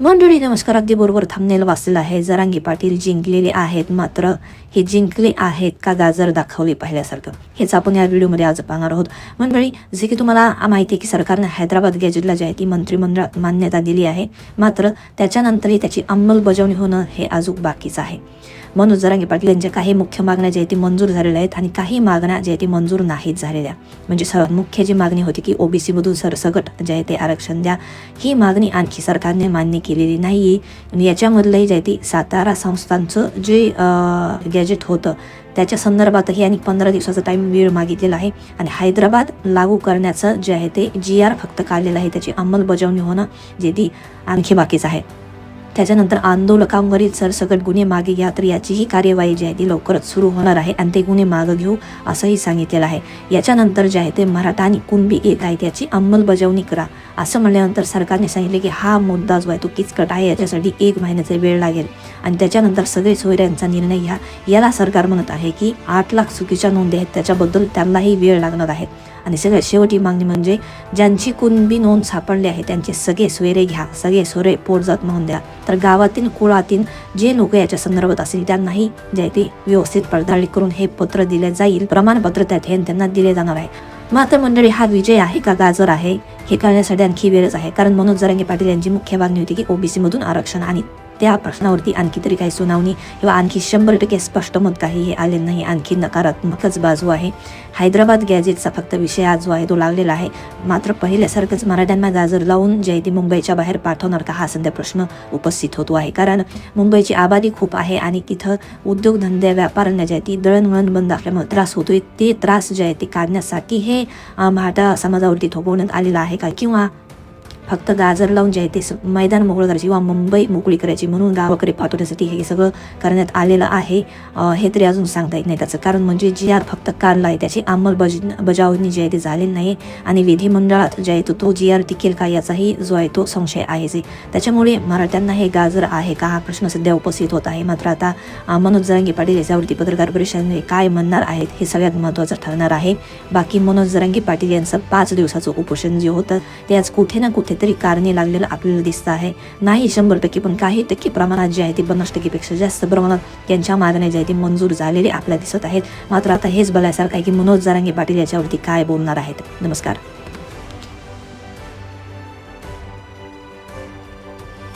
मंडळी नमस्कार. अगदी बरोबर थांबनेल वाचलेलं आहे. जरांगी पाटील जिंकलेले आहेत. मात्र हे जिंकले आहेत का गाजर दाखवले पाहिल्यासारखं? हेच आपण या व्हिडिओमध्ये आज पाहणार आहोत. मंडळी जे की तुम्हाला माहिती आहे की सरकारने हैदराबाद गॅजेटला जी आहे ती मंत्रिमंडळात मान्यता दिली आहे. मात्र त्याच्यानंतरही त्याची अंमलबजावणी होणं हे अजून बाकीच आहे. मनोज जरांगे पाटील यांच्या काही मुख्य मागण्या ज्या आहेत ती मंजूर झालेल्या आहेत आणि काही मागण्या ज्या आहेत ती मंजूर नाहीत झालेल्या. म्हणजे स मुख्य जी मागणी होती की ओबीसीमधून सरसकट जे आहे ते आरक्षण द्या. ही मागणी आणखी सरकारने मान्य केलेली नाही आणि याच्यामधलंही जे आहे ती सातारा संस्थांचं जे गॅजेट होतं त्याच्या संदर्भातही आणि पंधरा दिवसाचा टाइम वेळ मागितलेला आहे. आणि हैदराबाद लागू करण्याचं जे आहे ते जी आर फक्त काढलेलं आहे. त्याची अंमलबजावणी होणं जे ती आणखी बाकीच आहे. त्याच्यानंतर आंदोलकांवरील सरसकट गुन्हे मागे घ्या तर याचीही कार्यवाही जी आहे ती लवकरच सुरू होणार आहे आणि ते गुन्हे मागे घेऊ असंही सांगितलेलं आहे. याच्यानंतर जे आहे ते मराठा आणि कुणबी येत आहे त्याची अंमलबजावणी करा. असं म्हणल्यानंतर सरकारने सांगितले की हा मुद्दा जो आहे तो किचकट आहे याच्यासाठी एक महिन्याचा वेळ लागेल. आणि त्याच्यानंतर सगळे सोयऱ्यांचा निर्णय घ्या. याला सरकार म्हणत आहे की आठ लाख चुकीच्या नोंदी आहेत. त्याच्याबद्दल त्यांनाही वेळ लागणार आहे. आणि सगळ्यात शेवटी मागणी म्हणजे ज्यांची कुणबी नोंद सापडली आहे त्यांचे सगळे सोयरे घ्या. सगळे सोयरे पोटजात म्हणून द्या. तर गावातील कुळातील जे लोक याच्या संदर्भात असतील त्यांनाही जे ते व्यवस्थित पडताळणी करून हे पत्र दिले जाईल. प्रमाणपत्र त्यात हे त्यांना दिले जाणार आहे. मात्र मंडळी हा विजय आहे का गाजर आहे? हे कळण्यासाठी आणखी वेळच आहे. कारण मनोज जरांगे पाटील यांची मुख्य मागणी होती की ओबीसीमधून आरक्षण आणि त्या प्रश्नावरती आणखी तरी काही सुनावणी किंवा आणखी शंभर टक्के स्पष्ट मत काही हे आले नाही. आणखी नकारात्मकच बाजू आहे. हैदराबाद गॅजेटचा फक्त विषय आज जो आहे तो लागलेला आहे. मात्र पहिल्यासारखंच मराठ्यांना गाजर लावून जे आहे ते मुंबईच्या बाहेर पाठवणार का हा सध्या प्रश्न उपस्थित होतो आहे. कारण मुंबईची आबादी खूप आहे आणि तिथं उद्योगधंदे व्यापाऱ्यांना जे आहे ती दळणवळण बंद असल्यामुळे त्रास होतोय. ते त्रास जे आहे ते काढण्यासाठी हे मराठा समाजावरती थोपवण्यात आलेलं आहे का? किंवा फक्त गाजर लावून जे आहे ते स- मैदान मोकळं करायची किंवा मुंबई मोकळी करायची म्हणून गावाकडे पाठवण्यासाठी हे सगळं करण्यात आलेलं आहे. हे तरी अजून सांगता येत नाही त्याचं. कारण म्हणजे जी आर फक्त काढला आहे त्याची अंमलबज बजावणी जी आहे ती झालेली नाही आणि विधिमंडळात जे आहे तो तो जी आर टिकेल का याचाही जो आहे तो संशय आहे जे. त्याच्यामुळे मराठ्यांना हे गाजर आहे का? हा प्रश्न सध्या उपस्थित होत आहे. मात्र आता मनोज जरांगे पाटील याच्यावरती पत्रकार परिषदेने काय म्हणणार आहेत हे सगळ्यात महत्त्वाचं ठरणार आहे. बाकी मनोज जरांगे पाटील यांचं पाच दिवसाचं उपोषण जे होतं ते आज कुठे ना कुठे काहीतरी कारणे लागलेलं आपल्याला दिसतं आहे. नाही शंभर टक्के पण काही टक्के प्रमाणात जे आहे ते पन्नास टक्केपेक्षा जास्त प्रमाणात त्यांच्या मागण्या जे आहे ते मंजूर झालेले आपल्याला दिसत आहेत. मात्र आता हेच बघायसारखं आहे की मनोज जारांगे पाटील याच्यावरती काय बोलणार आहेत. नमस्कार.